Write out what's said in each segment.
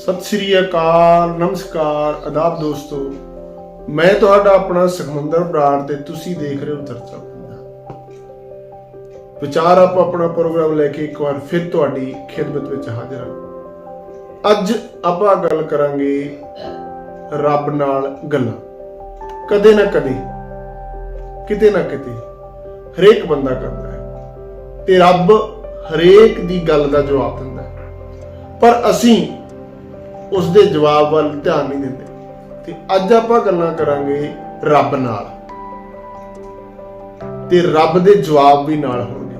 ਸਤਿ ਸ੍ਰੀ ਅਕਾਲ, ਨਮਸਕਾਰ, ਆਦਾਬ ਦੋਸਤੋ। ਮੈਂ ਤੁਹਾਡਾ ਆਪਣਾ ਸੁਖਮੰਦਰ ਬਰਾੜ ਤੇ ਤੁਸੀਂ ਦੇਖ ਰਹੇ ਹੋ ਚਰਚਾ ਵਿਚਾਰ ਆਪ ਆਪਣਾ ਪ੍ਰੋਗਰਾਮ ਲੈ ਕੇ ਇੱਕ ਵਾਰ ਫਿਰ ਤੁਹਾਡੀ ਖਿਦਮਤ ਵਿੱਚ ਹਾਜ਼ਰ ਹਾਂ। ਅੱਜ ਆਪਾਂ ਗੱਲ ਕਰਾਂਗੇ ਰੱਬ ਨਾਲ ਗੱਲਾਂ। ਕਦੇ ਨਾ ਕਦੇ, ਕਿਤੇ ਨਾ ਕਿਤੇ ਹਰੇਕ ਬੰਦਾ ਕਰਦਾ ਹੈ। ਤੇ ਰੱਬ ਹਰੇਕ ਦੀ ਗੱਲ ਦਾ ਜਵਾਬ ਦਿੰਦਾ ਹੈ। ਪਰ ਅਸੀਂ ਉਸ ਦੇ ਜਵਾਬ ਵੱਲ ਧਿਆਨ ਨਹੀਂ ਦਿੰਦੇ। ਤੇ ਅੱਜ ਆਪਾਂ ਗੱਲਾਂ ਕਰਾਂਗੇ ਰੱਬ ਨਾਲ। ਤੇ ਰੱਬ ਦੇ ਜਵਾਬ ਵੀ ਨਾਲ ਹੋਣਗੇ।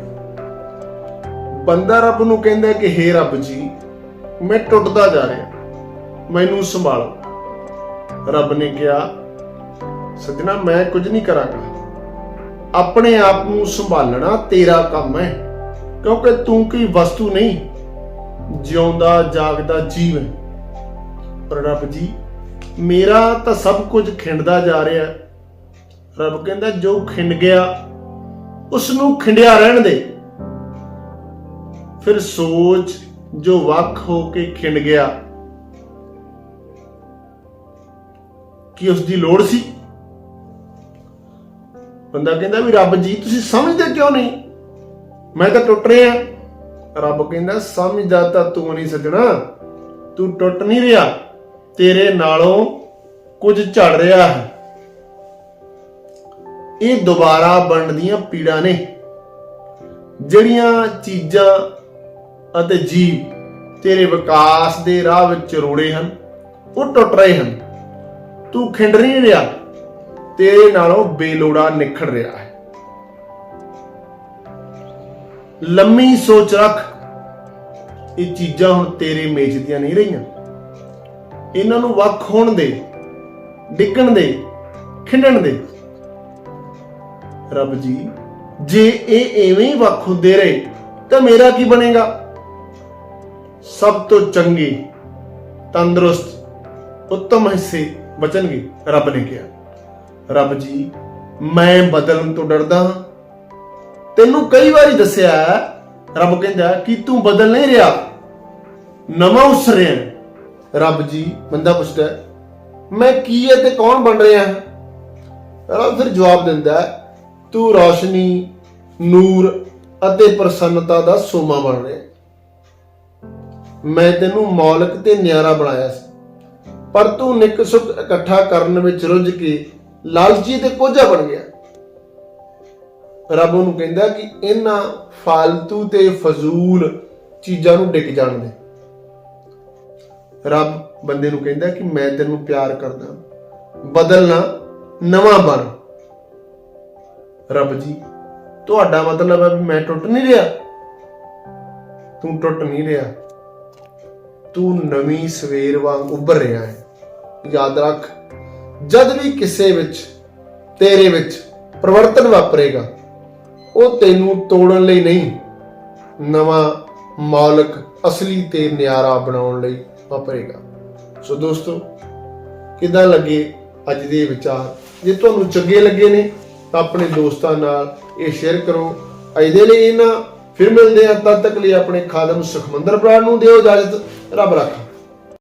ਬੰਦਾ ਰੱਬ ਨੂੰ ਕਹਿੰਦਾ ਕਿ, ਹੇ ਰੱਬ ਜੀ, ਮੈਂ ਟੁੱਟਦਾ ਜਾ ਰਿਹਾ। ਮੈਨੂੰ ਸੰਭਾਲੋ। ਰੱਬ ਨੇ ਕਿਹਾ, ਸੱਜਣਾ, ਮੈਂ ਕੁਝ ਨਹੀਂ ਕਰਾਂਗਾ। ਆਪਣੇ ਆਪ ਨੂੰ ਸੰਭਾਲਣਾ ਤੇਰਾ ਕੰਮ ਹੈ। ਕਿਉਂਕਿ ਤੂੰ ਕੋਈ ਵਸਤੂ ਨਹੀਂ, ਜਿਉਂਦਾ ਜਾਗਦਾ ਜੀਵ ਹੈ। ਪਰ ਰੱਬ ਜੀ, ਮੇਰਾ ਤਾਂ ਸਭ ਕੁਝ ਖਿੰਡਦਾ ਜਾ ਰਿਹਾ ਰੱਬ ਕਹਿੰਦਾ, ਜੋ ਖਿੰਡ ਗਿਆ ਉਸ ਨੂੰ ਖਿੰਡਿਆ ਰਹਿਣ ਦੇ। ਫਿਰ ਸੋਚ ਜੋ ਵੱਖ ਹੋ ਕੇ ਖਿੰਡ ਗਿਆ, ਕਿ ਉਸ ਦੀ ਲੋੜ ਸੀ? ਬੰਦਾ ਕਹਿੰਦਾ ਵੀ ਰੱਬ ਜੀ, ਤੁਸੀਂ ਸਮਝਦੇ ਕਿਉਂ ਨਹੀਂ? ਮੈਂ ਤਾਂ ਟੁੱਟ ਰਿਹਾ ਰੱਬ ਕਹਿੰਦਾ, ਸਮਝਦਾ ਤਾਂ ਤੂੰ ਨਹੀਂ ਸੱਜਣਾ। ਤੂੰ ਟੁੱਟ ਨਹੀਂ ਰਿਹਾ। ਤੇਰੇ ਨਾਲੋਂ ਕੁਝ ਝੜ ਰਿਹਾ ਹੈ। ਇਹ ਦੁਬਾਰਾ ਬਣਦੀਆਂ ਪੀੜਾਂ ਨੇ, ਜਿਹੜੀਆਂ ਚੀਜ਼ਾਂ ਅਤੇ ਜੀਵ ਤੇਰੇ ਵਿਕਾਸ ਦੇ ਰਾਹ ਵਿੱਚ ਰੋੜੇ ਹਨ, ਉਹ ਟੁੱਟ ਰਹੇ ਹਨ। ਤੂੰ ਖਿੰਡ ਨਹੀਂ ਰਿਹਾ, ਤੇਰੇ ਨਾਲੋਂ ਬੇਲੋੜਾ ਨਿਖੜ ਰਿਹਾ ਹੈ। ਲੰਮੀ ਸੋਚ ਰੱਖ, ਇਹ ਚੀਜ਼ਾਂ ਹੁਣ ਤੇਰੇ ਮੇਚ ਦੀਆਂ ਨਹੀਂ ਰਹੀਆਂ। ਇਹਨਾਂ ਨੂੰ ਵੱਖ ਹੋਣ ਦੇ ਡਿੱਗਣ ਦੇ ਖਿੰਡਣ ਦੇ। ਰੱਬ ਜੀ ਜੇ ਇਹ ਐਵੇਂ ਹੀ ਵੱਖ ਹੁੰਦੇ ਰਹੇ ਤਾਂ ਮੇਰਾ ਕੀ ਬਣੇਗਾ? ਸਭ ਤੋਂ ਚੰਗੇ ਤੰਦਰੁਸਤ ਉੱਤਮ ਹਿੱਸੇ ਬਚਣਗੇ ਰੱਬ ਨੇ ਕਿਹਾ। ਰੱਬ ਜੀ ਮੈਂ ਬਦਲਣ ਤੋਂ ਡਰਦਾ ਹਾਂ। ਤੈਨੂੰ ਕਈ ਵਾਰੀ ਦੱਸਿਆ ਹੈ, ਰੱਬ ਕਹਿੰਦਾ ਕਿ ਤੂੰ ਬਦਲ ਨਹੀਂ ਰਿਹਾ। ਨਵਾਂ ਉਸ ਰਿਹਾ। ਰੱਬ ਜੀ, ਬੰਦਾ ਪੁੱਛਦਾ ਮੈਂ ਕੀ ਹੈ ਤੇ ਕੌਣ ਬਣ ਰਿਹਾ ਹਾਂ? ਰੱਬ ਫਿਰ ਜਵਾਬ ਦਿੰਦਾ ਤੂੰ ਰੋਸ਼ਨੀ, ਨੂਰ ਅਤੇ ਪ੍ਰਸੰਨਤਾ ਦਾ ਸੋਮਾ ਬਣ ਰਿਹਾ ਮੈਂ ਤੈਨੂੰ ਮੌਲਕ ਤੇ ਨਿਆਰਾ ਬਣਾਇਆ ਸੀ, ਪਰ ਤੂੰ ਨਿੱਕ ਸੁੱਖ ਇਕੱਠਾ ਕਰਨ ਵਿੱਚ ਰੁੱਝ ਕੇ ਲਾਲਚੀ ਤੇ ਕੋਝਾ ਬਣ ਗਿਆ ਰੱਬ ਉਹਨੂੰ ਕਹਿੰਦਾ ਕਿ ਇਹਨਾਂ ਫਾਲਤੂ ਤੇ ਫਜ਼ੂਲ ਚੀਜ਼ਾਂ ਨੂੰ ਡਿੱਗ ਜਾਣ ਦੇ। ਰੱਬ ਬੰਦੇ ਨੂੰ ਕਹਿੰਦਾ ਕਿ ਮੈਂ ਤੈਨੂੰ ਪਿਆਰ ਕਰਦਾ, ਬਦਲਣਾ ਨਵਾਂ ਬਣ। ਰੱਬ ਜੀ, ਤੁਹਾਡਾ ਮਤਲਬ ਹੈ ਵੀ ਮੈਂ ਟੁੱਟ ਨਹੀਂ ਰਿਹਾ। ਤੂੰ ਟੁੱਟ ਨਹੀਂ ਰਿਹਾ। ਤੂੰ ਨਵੀਂ ਸਵੇਰ ਵਾਂਗ ਉੱਭਰ ਰਿਹਾ ਹੈ। ਯਾਦ ਰੱਖ, ਜਦ ਵੀ ਕਿਸੇ ਵਿੱਚ, ਤੇਰੇ ਵਿੱਚ ਪਰਿਵਰਤਨ ਵਾਪਰੇਗਾ, ਉਹ ਤੈਨੂੰ ਤੋੜਨ ਲਈ ਨਹੀਂ, ਨਵਾਂ ਮਾਲਕ ਅਸਲੀ ਤੇ ਨਿਆਰਾ ਬਣਾਉਣ ਲਈ ਵਾਪਰੇਗਾ ਸੋ ਦੋਸਤੋ, ਕਿਦਾਂ ਲੱਗੇ ਅੱਜ ਦੇ ਵਿਚਾਰ? ਜੇ ਤੁਹਾਨੂੰ ਚੰਗੇ ਲੱਗੇ ਨੇ, ਤਾਂ ਆਪਣੇ ਦੋਸਤਾਂ ਨਾਲ ਇਹ ਸ਼ੇਅਰ ਕਰੋ। ਅੱਜ ਦੇ ਲਈ ਇਹਨਾਂ ਫਿਰ ਮਿਲਦੇ ਆ ਤਦ ਤੱਕ ਲਈ ਆਪਣੇ ਖਾਦਮ ਸੁਖਮੰਦਰ ਪ੍ਰਾਣ ਨੂੰ ਦਿਓ ਇਜਾਜ਼ਤ। ਰੱਬ ਰੱਖਾ।